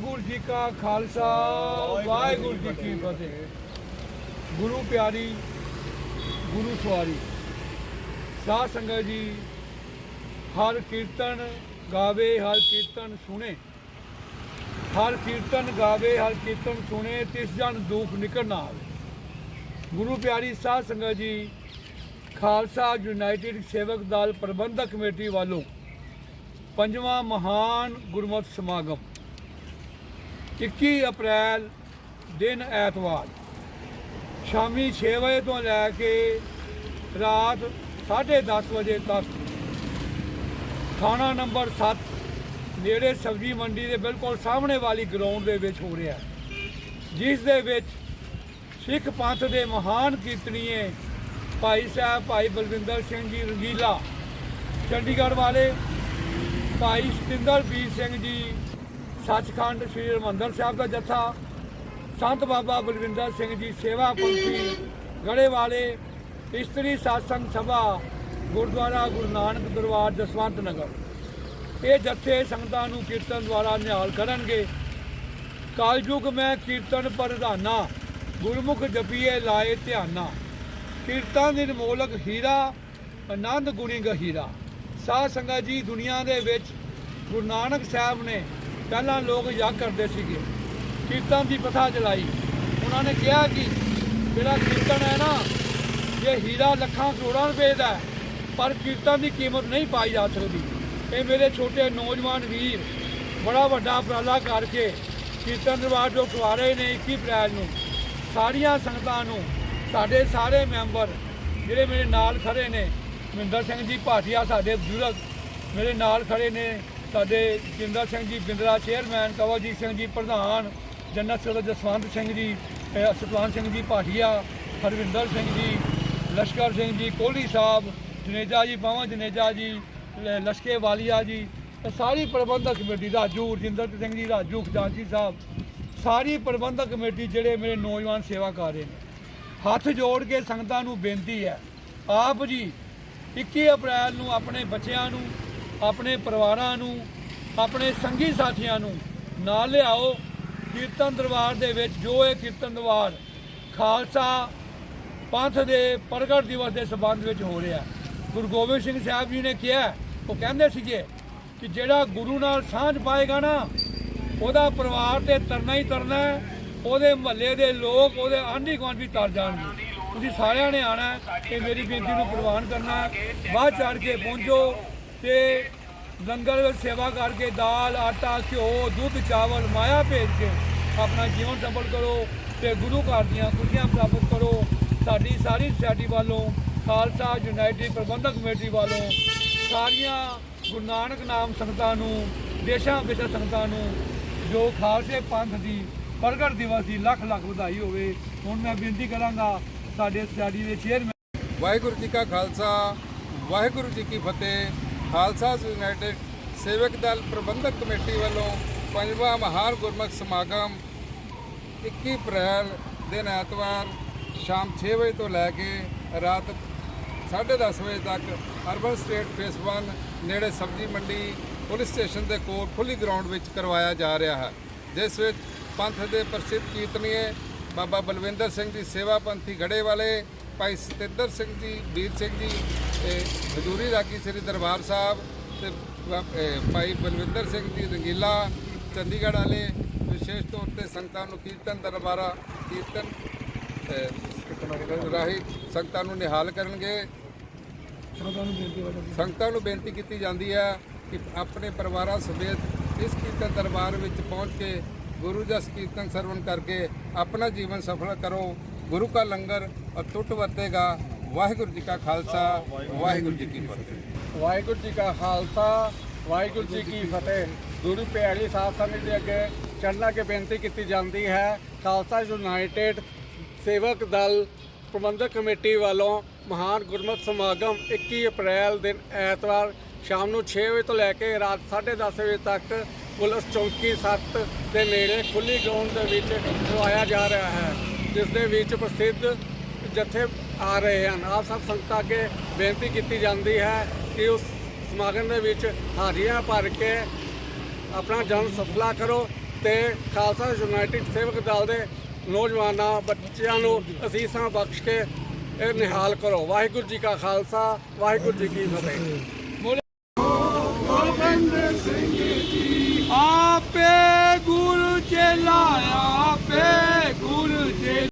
ਵਾਹਿਗੁਰੂ ਜੀ ਕਾ ਖਾਲਸਾ, ਵਾਹਿਗੁਰੂ ਜੀ ਕੀ ਫਤਿਹ। ਗੁਰੂ ਪਿਆਰੀ, ਗੁਰੂ ਸਵਾਰੀ। ਸਾਧ ਸੰਗਤ ਜੀ, ਹਰ ਕੀਰਤਨ ਗਾਵੇ, ਹਰ ਕੀਰਤਨ ਸੁਣੇ। ਹਰ ਕੀਰਤਨ ਗਾਵੇ, ਹਰ ਕੀਰਤਨ ਸੁਣੇ, ਤਿਸ ਜਨ ਦੁੱਖ ਨਿਕਲ ਨਾ ਆਵੇ। ਗੁਰੂ ਪਿਆਰੀ ਸਾਧ ਸੰਗਤ ਜੀ, ਖਾਲਸਾ ਯੂਨਾਈਟਿਡ ਸੇਵਕ ਦਲ ਪ੍ਰਬੰਧਕ ਕਮੇਟੀ ਵੱਲੋਂ ਪੰਜਵਾਂ ਮਹਾਨ ਗੁਰਮਤਿ ਸਮਾਗਮ 21 ਅਪ੍ਰੈਲ ਦਿਨ ਐਤਵਾਰ, ਸ਼ਾਮੀ 6 ਵਜੇ ਤੋਂ ਲੈ ਕੇ ਰਾਤ 10:30 ਵਜੇ ਤੱਕ ਥਾਣਾ ਨੰਬਰ 7 ਨੇੜੇ ਸਬਜ਼ੀ ਮੰਡੀ ਦੇ ਬਿਲਕੁਲ ਸਾਹਮਣੇ ਵਾਲੀ ਗਰਾਊਂਡ ਦੇ ਵਿੱਚ ਹੋ ਰਿਹਾ ਜਿਸ ਦੇ ਵਿੱਚ ਸਿੱਖ ਪੰਥ ਦੇ ਮਹਾਨ ਕੀਰਤਨੀਏ ਭਾਈ ਸਾਹਿਬ ਭਾਈ ਬਲਵਿੰਦਰ ਸਿੰਘ ਜੀ ਰੰਗੀਲਾ, ਚੰਡੀਗੜ੍ਹ ਵਾਲੇ ਭਾਈ ਸਤਿੰਦਰ ਵੀਰ ਸਿੰਘ ਜੀ ਸੱਚਖੰਡ ਸ੍ਰੀ ਹਰਿਮੰਦਰ ਸਾਹਿਬ ਦਾ ਜੱਥਾ, ਸੰਤ ਬਾਬਾ ਬਲਵਿੰਦਰ ਸਿੰਘ ਜੀ ਸੇਵਾ ਪੰਥੀ ਗੜੇ ਵਾਲੇ, ਇਸਤਰੀ ਸਾਸੰਗ ਸਭਾ, ਗੁਰਦੁਆਰਾ ਗੁਰੂ ਨਾਨਕ ਦਰਬਾਰ, ਜਸਵੰਤ ਨਗਰ। ਇਹ ਜੱਥੇ ਸੰਗਤਾਂ ਨੂੰ ਕੀਰਤਨ ਦੁਆਰਾ ਨਿਹਾਲ ਕਰਨਗੇ। ਕਾਲਯੁਗ ਮੈਂ ਕੀਰਤਨ ਪ੍ਰਧਾਨਾ, ਗੁਰਮੁਖ ਜਪੀਏ ਲਾਏ ਧਿਆਨਾ। ਕੀਰਤਨ ਨਿਰਮੋਲਕ ਹੀਰਾ, ਆਨੰਦ ਗੁਣੀ ਗਹੀਰਾ। ਸਾਧ ਸੰਗਤ ਜੀ, ਦੁਨੀਆ ਦੇ ਵਿੱਚ ਗੁਰੂ ਨਾਨਕ ਸਾਹਿਬ ਨੇ ਪਹਿਲਾਂ ਲੋਕ ਯੱਗ ਕਰਦੇ ਸੀਗੇ, ਕੀਰਤਨ ਦੀ ਪ੍ਰਥਾ ਚਲਾਈ। ਉਹਨਾਂ ਨੇ ਕਿਹਾ ਕਿ ਜਿਹੜਾ ਕੀਰਤਨ ਹੈ ਨਾ, ਇਹ ਹੀਰਾ, ਲੱਖਾਂ, ਕਰੋੜਾਂ ਰੁਪਏ ਦਾ ਪਰ ਕੀਰਤਨ ਦੀ ਕੀਮਤ ਨਹੀਂ ਪਾਈ ਜਾ ਸਕਦੀ। ਇਹ ਮੇਰੇ ਛੋਟੇ ਨੌਜਵਾਨ ਵੀਰ ਬੜਾ ਵੱਡਾ ਉਪਰਾਲਾ ਕਰਕੇ ਕੀਰਤਨ ਰਿਵਾਜ਼ ਜੋ ਖਵਾ ਰਹੇ ਨੇ 21 ਅਪ੍ਰੈਲ ਨੂੰ, ਸਾਰੀਆਂ ਸੰਗਤਾਂ ਨੂੰ, ਸਾਡੇ ਸਾਰੇ ਮੈਂਬਰ ਜਿਹੜੇ ਮੇਰੇ ਨਾਲ ਖੜੇ ਨੇ, ਮਹਿੰਦਰ ਸਿੰਘ ਜੀ ਭਾਟੀਆ ਸਾਡੇ ਬਜ਼ੁਰਗ ਮੇਰੇ ਨਾਲ ਖੜੇ ਨੇ ਸਾਡੇ ਜਿੰਦਰ ਸਿੰਘ ਜੀ, ਬਿੰਦਰਾ ਚੇਅਰਮੈਨ ਕਵਲਜੀਤ ਸਿੰਘ ਜੀ, ਪ੍ਰਧਾਨ ਜੰਨਤ ਸਰ ਜਸਵੰਤ ਸਿੰਘ ਜੀ, ਅਹ ਸਤਵੰਤ ਸਿੰਘ ਜੀ, ਭਾਟੀਆ, ਹਰਵਿੰਦਰ ਸਿੰਘ ਜੀ, ਲਸ਼ਕਰ ਸਿੰਘ ਜੀ, ਕੋਹਲੀ ਸਾਹਿਬ, ਜਨੇਜਾ ਜੀ ਬਾਵਾ ਜਨੇਜਾ ਜੀ, ਲ- ਲਸ਼ਕੇ ਵਾਲੀਆ ਜੀ, ਇਹ ਸਾਰੀ ਪ੍ਰਬੰਧਕ ਕਮੇਟੀ, ਰਾਜੂ, ਰਜਿੰਦਰ ਸਿੰਘ ਜੀ, ਰਾਜੂ ਖਜ਼ਾਨਚੀ ਸਾਹਿਬ, ਸਾਰੀ ਪ੍ਰਬੰਧਕ ਕਮੇਟੀ ਜਿਹੜੇ ਮੇਰੇ ਨੌਜਵਾਨ ਸੇਵਾ ਕਰ ਰਹੇ ਨੇ। ਹੱਥ ਜੋੜ ਕੇ ਸੰਗਤਾਂ ਨੂੰ ਬੇਨਤੀ ਹੈ, ਆਪ ਜੀ 21 ਅਪ੍ਰੈਲ ਨੂੰ ਆਪਣੇ ਬੱਚਿਆਂ ਨੂੰ ਆਪਣੇ ਪਰਿਵਾਰਾਂ ਨੂੰ, ਆਪਣੇ ਸੰਗੀ ਸਾਥੀਆਂ ਨੂੰ ਨਾਲ ਲਿਆਓ। ਕੀਰਤਨ ਦਰਬਾਰ ਦੇ ਵਿੱਚ ਜੋ ਇਹ ਕੀਰਤਨ ਦਰਬਾਰ ਖਾਲਸਾ ਪੰਥ ਦੇ ਪ੍ਰਗਟ ਦਿਵਸ ਦੇ ਸਬੰਧ ਵਿੱਚ ਹੋ ਰਿਹਾ ਗੁਰੂ ਗੋਬਿੰਦ ਸਿੰਘ ਸਾਹਿਬ ਜੀ ਨੇ ਕਿਹਾ, ਉਹ ਕਹਿੰਦੇ ਸੀਗੇ ਕਿ ਜਿਹੜਾ ਗੁਰੂ ਨਾਲ ਸਾਂਝ ਪਾਏਗਾ ਨਾ, ਉਹਦਾ ਪਰਿਵਾਰ ਤੇ ਤਰਨਾ ਹੀ ਤਰਨਾ ਉਹਦੇ ਮਹੱਲੇ ਦੇ ਲੋਕ, ਉਹਦੇ ਆਂਢੀ ਗੁਆਂਢ ਵੀ ਤਰ ਜਾਣਗੇ। ਤੁਸੀਂ ਸਾਰਿਆਂ ਨੇ ਆਣਾ ਇਹ ਮੇਰੀ ਬੇਨਤੀ ਨੂੰ ਪ੍ਰਵਾਨ ਕਰਨਾ ਹੈ। ਬਾਅਦ ਚੜ ਕੇ ਪਹੁੰਚੋ। ਤੇ ਲੰਗਰ ਵਿੱਚ ਸੇਵਾ ਕਰਕੇ ਦਾਲ, ਆਟਾ, ਘਿਓ, ਦੁੱਧ, ਚਾਵਲ, ਮਾਇਆ ਭੇਜ ਕੇ ਆਪਣਾ ਜੀਵਨ ਸਫਲ ਕਰੋ ਤੇ ਗੁਰੂ ਘਰ ਦੀਆਂ ਖੁਸ਼ੀਆਂ ਪ੍ਰਾਪਤ ਕਰੋ। ਸਾਡੀ ਸਾਰੀ ਸੋਸਾਇਟੀ ਵੱਲੋਂ, ਖਾਲਸਾ ਯੂਨਾਈਟਿਡ ਪ੍ਰਬੰਧਕ ਕਮੇਟੀ ਵੱਲੋਂ ਸਾਰੀਆਂ ਗੁਰੂ ਨਾਨਕ ਨਾਮ ਸੰਗਤਾਂ ਨੂੰ, ਦੇਸ਼ਾਂ ਵਿੱਚ ਸੰਗਤਾਂ ਨੂੰ, ਜੋ ਖਾਲਸੇ ਪੰਥ ਦੀ ਪ੍ਰਗਟ ਦਿਵਸ ਦੀ ਲੱਖ ਲੱਖ ਵਧਾਈ ਹੋਵੇ, ਹੁਣ ਮੈਂ ਬੇਨਤੀ ਕਰਾਂਗਾ ਸਾਡੇ ਸੋਸਾਇਟੀ ਦੇ ਚੇਅਰਮੈਨ ਵਾਹਿਗੁਰੂ ਜੀ ਕਾ ਖਾਲਸਾ, ਵਾਹਿਗੁਰੂ ਜੀ ਕੀ ਫਤਿਹ। ਖਾਲਸਾ ਯੂਨਾਈਟਿਡ ਸੇਵਕ ਦਲ ਪ੍ਰਬੰਧਕ ਕਮੇਟੀ ਵੱਲੋਂ ਪੰਜਵਾਂ ਮਹਾਨ ਗੁਰਮਤਿ ਸਮਾਗਮ 21 ਅਪ੍ਰੈਲ ਦਿਨ ਐਤਵਾਰ ਸ਼ਾਮ 6 ਵਜੇ ਤੋਂ ਲੈ ਕੇ ਰਾਤ 10:30 ਵਜੇ ਤੱਕ ਅਰਬਨ ਸਟੇਟ ਫੇਸ 1 ਨੇੜੇ ਸਬਜ਼ੀ ਮੰਡੀ, ਪੁਲਿਸ ਸਟੇਸ਼ਨ ਦੇ ਕੋਲ ਖੁੱਲੀ ਗਰਾਊਂਡ ਵਿੱਚ ਕਰਵਾਇਆ ਜਾ ਰਿਹਾ ਹੈ, ਜਿਸ ਵਿੱਚ ਪੰਥ ਦੇ ਪ੍ਰਸਿੱਧ ਕੀਰਤਨੀਏ ਬਾਬਾ ਬਲਵਿੰਦਰ ਸਿੰਘ ਜੀ ਸੇਵਾ ਪੰਥੀ ਗੜੇ ਵਾਲੇ, ਭਾਈ ਸਤਿੰਦਰ ਸਿੰਘ ਜੀ, ਵੀਰ ਸਿੰਘ ਜੀ, ਤੇ ਹਜ਼ੂਰੀ ਰਾਗੀ ਸ੍ਰੀ ਦਰਬਾਰ ਸਾਹਿਬ ਤੇ ਭਾਈ ਬਲਵਿੰਦਰ ਸਿੰਘ ਜੀ ਰੰਗੀਲਾ, ਚੰਡੀਗੜ੍ਹ ਵਾਲੇ, ਵਿਸ਼ੇਸ਼ ਤੌਰ ਤੇ ਸੰਗਤਾਂ ਨੂੰ ਕੀਰਤਨ ਦਰਬਾਰਾ ਕੀਰਤਨ ਰਾਹੀਂ ਸੰਗਤਾਂ ਨੂੰ ਨਿਹਾਲ ਕਰਨਗੇ। ਸੰਗਤਾਂ ਨੂੰ ਬੇਨਤੀ ਕੀਤੀ ਜਾਂਦੀ ਹੈ ਕਿ ਆਪਣੇ ਪਰਿਵਾਰਾਂ ਸਮੇਤ ਇਸ ਕੀਰਤਨ ਦਰਬਾਰ ਵਿੱਚ ਪਹੁੰਚ ਕੇ ਗੁਰੂ ਜਸ ਕੀਰਤਨ ਸਰਵਣ ਕਰਕੇ ਆਪਣਾ ਜੀਵਨ ਸਫਲ ਕਰੋ। ਗੁਰੂ ਕਾ ਲੰਗਰ ਅਟੁੱਟ ਵਰਤੇਗਾ। ਵਾਹਿਗੁਰੂ ਜੀ ਕਾ ਖਾਲਸਾ, ਵਾਹਿਗੁਰੂ ਜੀ ਕੀ ਫਤਿਹ। ਵਾਹਿਗੁਰੂ ਜੀ ਕਾ ਖਾਲਸਾ, ਵਾਹਿਗੁਰੂ ਜੀ ਕੀ ਫਤਿਹ। ਗੁਰੂ ਪਿਆਰੀ ਸਾਹਿਬ ਸੰਗਤ ਦੇ ਅੱਗੇ ਚੜ੍ਹਨਾ ਕੇ ਬੇਨਤੀ ਕੀਤੀ ਜਾਂਦੀ ਹੈ। ਖਾਲਸਾ ਯੂਨਾਈਟਿਡ ਸੇਵਕ ਦਲ ਪ੍ਰਬੰਧਕ ਕਮੇਟੀ ਵੱਲੋਂ ਮਹਾਨ ਗੁਰਮਤਿ ਸਮਾਗਮ 21 ਅਪ੍ਰੈਲ ਦਿਨ ਐਤਵਾਰ ਸ਼ਾਮ ਨੂੰ 6 ਵਜੇ ਤੋਂ ਲੈ ਕੇ ਰਾਤ 10:30 ਵਜੇ ਤੱਕ ਪੁਲਿਸ ਚੌਂਕੀ 7 ਦੇ ਨੇੜੇ ਖੁੱਲੀ ਗਰਾਊਂਡ ਦੇ ਵਿੱਚ ਕਰਵਾਇਆ ਜਾ ਰਿਹਾ ਹੈ, ਜਿਸ ਦੇ ਵਿੱਚ ਪ੍ਰਸਿੱਧ ਜਥੇ ਆ ਰਹੇ ਹਨ। ਆਪ ਸਭ ਸੰਗਤਾਂ ਅੱਗੇ ਬੇਨਤੀ ਕੀਤੀ ਜਾਂਦੀ ਹੈ ਕਿ ਉਸ ਸਮਾਗਮ ਦੇ ਵਿੱਚ ਹਾਜ਼ਰੀਆਂ ਭਰ ਕੇ ਆਪਣਾ ਜਨਮ ਸਫਲਾ ਕਰੋ ਤੇ ਖਾਲਸਾ ਯੂਨਾਈਟਿਡ ਸੇਵਕ ਦਲ ਦੇ ਨੌਜਵਾਨਾਂ, ਬੱਚਿਆਂ ਨੂੰ ਅਸੀਸਾਂ ਬਖਸ਼ ਕੇ ਇਹ ਨਿਹਾਲ ਕਰੋ। ਵਾਹਿਗੁਰੂ ਜੀ ਕਾ ਖਾਲਸਾ, ਵਾਹਿਗੁਰੂ ਜੀ ਕੀ ਫਤਿਹ। ਆਪੇ ਗੁਰੂ ਚਲਾਇਆ